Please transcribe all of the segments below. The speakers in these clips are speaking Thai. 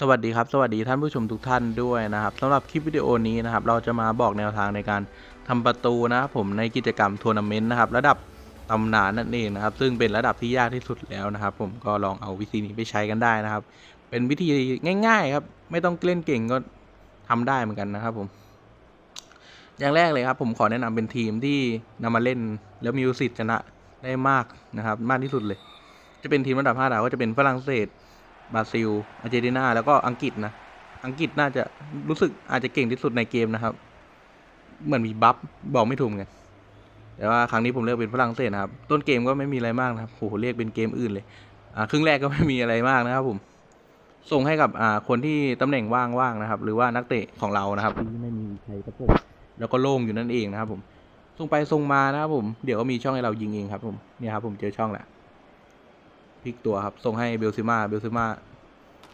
สวัสดีครับสวัสดีท่านผู้ชมทุกท่านด้วยนะครับสำหรับคลิปวิดีโอนี้นะครับเราจะมาบอกแนวทางในการทำประตูนะครับผมในกิจกรรมทัวร์นาเมนต์นะครับระดับตำนานนั่นเองนะครับซึ่งเป็นระดับที่ยากที่สุดแล้วนะครับ ผมก็ลองเอาวิธีนี้ไปใช้กันได้นะครับ เป็นวิธีง่าย ๆ ครับ ไม่ต้องเล่นเก่งก็ทำได้เหมือนกันนะครับผมอย่างแรกเลยครับผมขอแนะนำเป็นทีมที่นำมาเล่นแล้วมีโอกาสชนะได้มากนะครับ มากที่สุดเลย จะเป็นทีมระดับ5ดาวก็จะเป็นฝรั่งเศส บราซิลอาร์เจนตินาแล้วก็อังกฤษนะ อังกฤษน่าจะรู้สึกอาจจะเก่งที่สุดในเกมนะครับ เหมือนมีบัฟบอกไม่ถูกไงแต่ว่าครั้งนี้ผมเลือกเป็นฝรั่งเศสนะครับ ต้นเกมก็ไม่มีอะไรมากนะครับโอ้โหเรียกเป็นเกมอื่นเลยอ่าครึ่งแรกก็ไม่มีอะไรมากนะครับผมส่งให้กับอ่าคนที่ตำแหน่งว่างๆนะครับ หรือว่านักเตะของเรานะครับที่ไม่มีใครประกบแล้วก็โล่งอยู่นั่นเองนะครับผมส่งไปส่งมานะครับผมเดี๋ยวก็มีช่องให้เรายิงเองครับผมเนี่ยครับผมเจอช่องแล้ว พลิกตัวครับส่งให้เบลซิมาเบลซิมา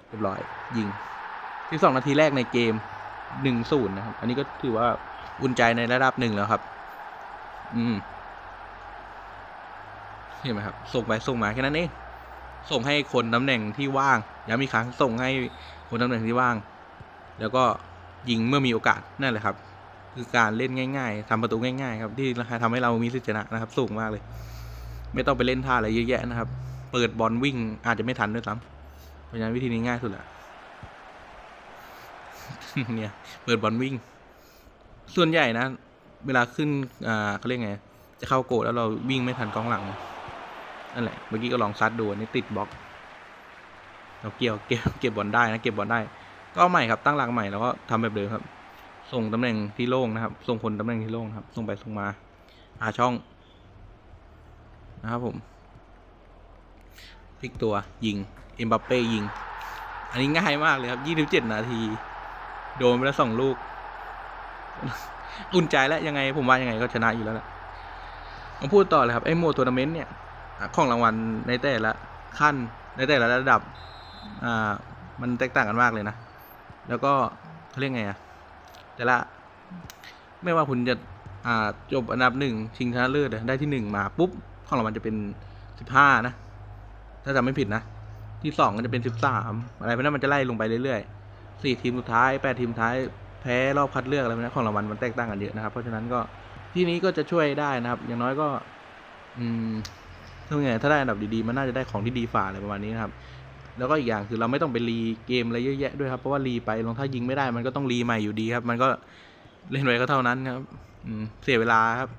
เรียบร้อย ยิง 12 นาทีแรกในเกม 1-0 นะครับ อันนี้ก็ถือว่าอุ่นใจในระดับหนึ่งแล้วครับ อืมเห็นไหมครับ ส่งไปส่งมาแค่นั้นเองส่งให้คนตำแหน่งที่ว่างย้ำอีกครั้งส่งให้คนตำแหน่งที่ว่าง แล้วก็ยิงเมื่อมีโอกาสนั่นแหละครับ คือการเล่นง่าย ๆทำประตูง่าย ๆ ครับที่ทำให้เรามีสิทธิชนะนะครับ สูงมากเลย ไม่ต้องไปเล่นท่าอะไรเยอะแยะนะครับ เปิดบอลวิ่ง อาจจะไม่ทันด้วยซ้ำเพราะฉะนั้นวิธีนี้ง่ายสุดแหละเนี่ยเปิดบอลวิ่ง ส่วนใหญ่นะ เวลาขึ้นอ่าเขาเรียกไง จะเข้าโกดแล้วเราวิ่งไม่ทันกองหลังนั่นแหละเมื่อกี้ก็ลองซัดดูอันนี่ติดบล็อกเราเกี่ยวเก็บเก็บบอลได้นะเก็บบอลได้ ก็ใหม่ครับตั้งหลักใหม่แล้วก็ทำแบบเดิมครับ ส่งตำแหน่งที่โล่งนะครับ ส่งคนตำแหน่งที่โล่งครับ ส่งไปส่งมาหาช่องนะครับผม พลิกตัวยิงเอ็มบัปเป้ยิง อันนี้ง่ายมากเลยครับ 27 นาที โดนไปแล้วสองลูก อุ่นใจแล้วยังไงผมว่ายังไงก็ชนะอยู่แล้วแหละมาพูดต่อเลยครับไอ้โมดทัวร์นาเมนต์เนี่ยของรางวัลในแต่ละขั้นในแต่ละระดับอ่ามันแตกต่างกันมากเลยนะ แล้วก็เขาเรียกไงอะแต่ละ ไม่ว่าคุณจะอ่าจบอันดับหนึ่งชิงชนะเลิศได้ที่หนึ่งมาปุ๊บ ของรางวัลจะเป็นสิบห้านะ ถ้าจำไม่ผิดนะ ที่สองก็จะเป็นสิบสามอะไรพวกนั้นมันจะไล่ลงไปเรื่อยๆสี่ทีมสุดท้ายแปดทีมสุดท้ายแพ้รอบคัดเลือกอะไรพวกนั้นของรางวัลมันแตกต่างกันเยอะนะครับ เพราะฉะนั้นก็ที่นี้ก็จะช่วยได้นะครับ อย่างน้อยก็ อืมถ้าไงถ้าได้อันดับดีๆมันน่าจะได้ของที่ดีฝ่าอะไรประมาณนี้นะครับ แล้วก็อีกอย่างคือเราไม่ต้องไปรีเกมอะไรเยอะแยะด้วยครับเพราะว่ารีไปลงถ้ายิงไม่ได้มันก็ต้องรีใหม่อยู่ดีครับ มันก็เล่นไว้ก็เท่านั้นครับอืมเสียเวลาครับ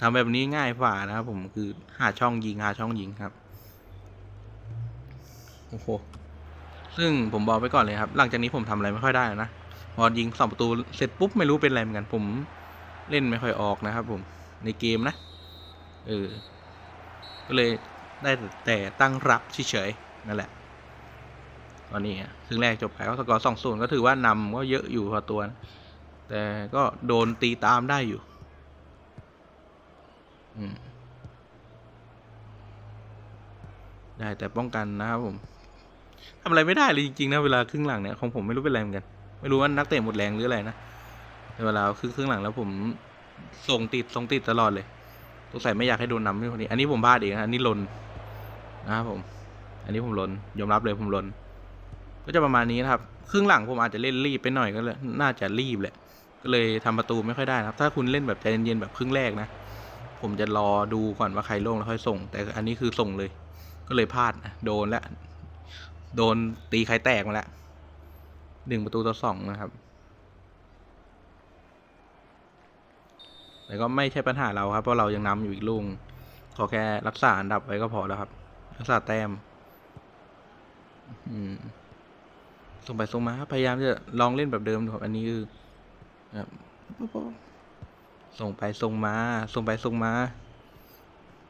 ทำแบบนี้ง่ายฝ่านะครับ ผมคือหาช่องยิงหาช่องยิงครับ โอ้โหซึ่งผมบอกไปก่อนเลยครับ หลังจากนี้ผมทำอะไรไม่ค่อยได้นะพอยิงสองประตูเสร็จปุ๊บไม่รู้เป็นอะไรเหมือนกัน ผมเล่นไม่ค่อยออกนะครับ ผมในเกมนะเออก็เลยได้แต่ตั้งรับเฉยๆนั่นแหละ ตอนนี้ครึ่งแรกจบไปก็สกอร์สองศูนย์ก็ถือว่านำก็เยอะอยู่พอตัวนะแต่ก็โดนตีตามได้อยู่ อืมได้แต่ป้องกันนะครับผม ทำอะไรไม่ได้เลยจริงๆนะเวลาครึ่งหลังเนี่ยของผมไม่รู้เป็นอะไรเหมือนกัน ไม่รู้ว่านักเตะหมดแรงหรืออะไรนะเวลาครึ่งครึ่งหลังแล้วผมส่งติดส่งติดตลอดเลยสงสัยไม่อยากให้โดนนำไม่คนนี้ อันนี้ผมพลาดเองนะอันนี้ลนนะครับผม อันนี้ผมลนยอมรับเลยผมลน ก็จะประมาณนี้นะครับครึ่งหลังผมอาจจะเล่นรีบไปหน่อยก็เลยน่าจะรีบแหละก็เลยทำประตูไม่ค่อยได้นะครับ ถ้าคุณเล่นแบบใจเย็นๆแบบครึ่งแรกนะ ผมจะรอดูก่อนว่าใครลงแล้วค่อยส่ง แต่อันนี้คือส่งเลย ก็เลยพลาดนะโดนแล้ว โดนตีใครแตกมาแล้วหนึ่งประตูต่อสองนะครับ แต่ก็ไม่ใช่ปัญหาเราครับ เพราะเรายังนำอยู่อีกลูกขอแค่รักษาอันดับไว้ก็พอแล้วครับ รักษาแต้มส่งไปส่งมาพยายามจะลองเล่นแบบเดิมดูครับ อันนี้คือส่งไปส่งมา ส่งไปส่งมา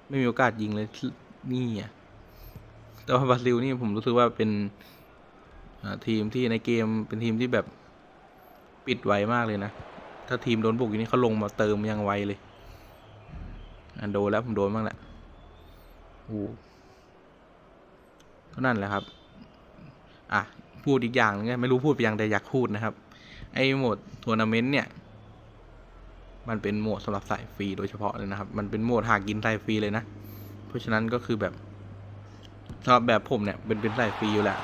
ไม่มีโอกาสยิงเลยนี่อะ แต่ว่าบราซิลนี่ผมรู้สึกว่าเป็นทีมที่ในเกมเป็นทีมที่แบบปิดไวมากเลยนะ ถ้าทีมโดนบุกอย่างนี้เขาลงมาเติมยังไวเลยอะโดนแล้วผมโดนบ้างแหละโอ้ก็นั่นแหละครับ อะ พูดอีกอย่างนึงไงไม่รู้พูดไปยังแต่อยากพูดนะครับ ไอ้โหมดทัวร์นาเมนต์เนี่ย มันเป็นโหมดสำหรับสายฟรีโดยเฉพาะเลยนะครับ มันเป็นโหมดหากินสายฟรีเลยนะ เพราะฉะนั้นก็คือแบบ สำหรับแบบผมเนี่ยเป็นเป็นสายฟรีอยู่แหละ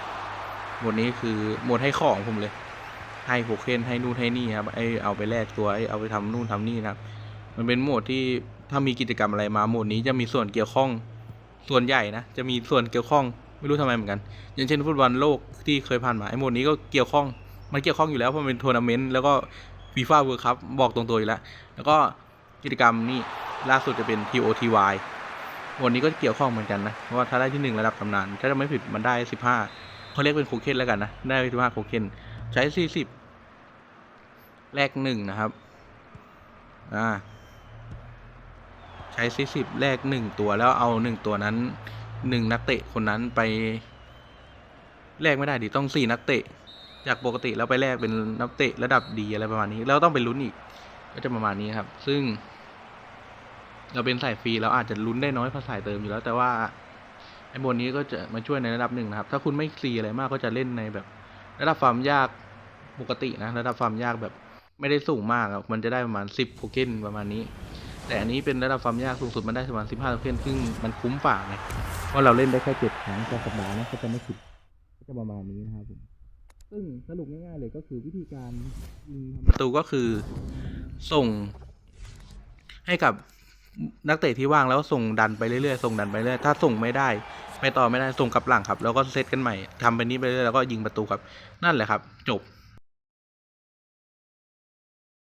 หมดนี้คือหมดให้ของผมเลย ให้โคเคนให้นู่นให้นี่ครับไอเอาไปแลกตัวไอเอาไปทำนู่นทำนี่นะครับมันเป็นโหมดที่ถ้ามีกิจกรรมอะไรมาโหมดนี้จะมีส่วนเกี่ยวข้องส่วนใหญ่นะจะมีส่วนเกี่ยวข้องไม่รู้ทำไมเหมือนกัน อย่างเช่นฟุตบอลโลกที่เคยผ่านมาไอโหมดนี้ก็เกี่ยวข้องมันเกี่ยวข้องอยู่แล้วเพราะมันเป็นทัวร์นาเมนต์แล้วก็ฟีฟ่าเวิร์คัพบอกตรงตัวอยู่แล้ว แล้วก็กิจกรรมนี่ล่าสุดจะเป็น TOTY วันนี้ก็เกี่ยวข้องเหมือนกันนะเพราะว่าถ้าได้ที่หนึ่งระดับตำนานถ้าจะไม่ผิดมันได้สิบห้าเขาเรียกเป็นโคเคนแล้วกันนะได้สิบห้าโคเคนใช้สี่สิบแลกหนึ่งนะครับอ่าใช้สี่สิบแลกหนึ่งตัวแล้วเอาหนึ่งตัวนั้นหนึ่งนักเตะคนนั้นไปแลกไม่ได้ดิต้องสี่นักเตะ จากปกติแล้วไปแลกเป็นนักเตะระดับดีอะไรประมาณนี้ แล้วต้องไปลุ้นอีกก็จะประมาณนี้ครับ ซึ่ง เราเป็นสายฟรีเราอาจจะลุ้นได้น้อยเพราะสายเติมอยู่แล้ว แต่ว่าไอ้บนนี้ก็จะมาช่วยในระดับหนึ่งนะครับ ถ้าคุณไม่ฟรีอะไรมากก็จะเล่นในแบบ ระดับความยากปกตินะระดับความยากแบบไม่ได้สูงมากอะมันจะได้ประมาณสิบโทเค็นประมาณนี้ แต่อันนี้เป็นระดับความยากสูงสุดมันได้ประมาณสิบห้าโทเค็นซึ่งมันคุ้มฝ่าไงเพราะเราเล่นได้แค่เจ็ดครั้งต่อสัปดาห์นะก็จะไม่ผิดก็จะประมาณนี้นะครับผมซึ่งสรุปง่ายๆเลยก็คือวิธีการยิงทำประตูก็คือส่งให้กับ นักเตะที่ว่างแล้วส่งดันไปเรื่อยๆส่งดันไปเรื่อยถ้าส่งไม่ได้ ไม่ต่อไม่ได้ส่งกลับหลังครับ แล้วก็เซตกันใหม่ทำไปนี้ไปเรื่อยแล้วก็ยิงประตูครับ นั่นแหละครับ จบ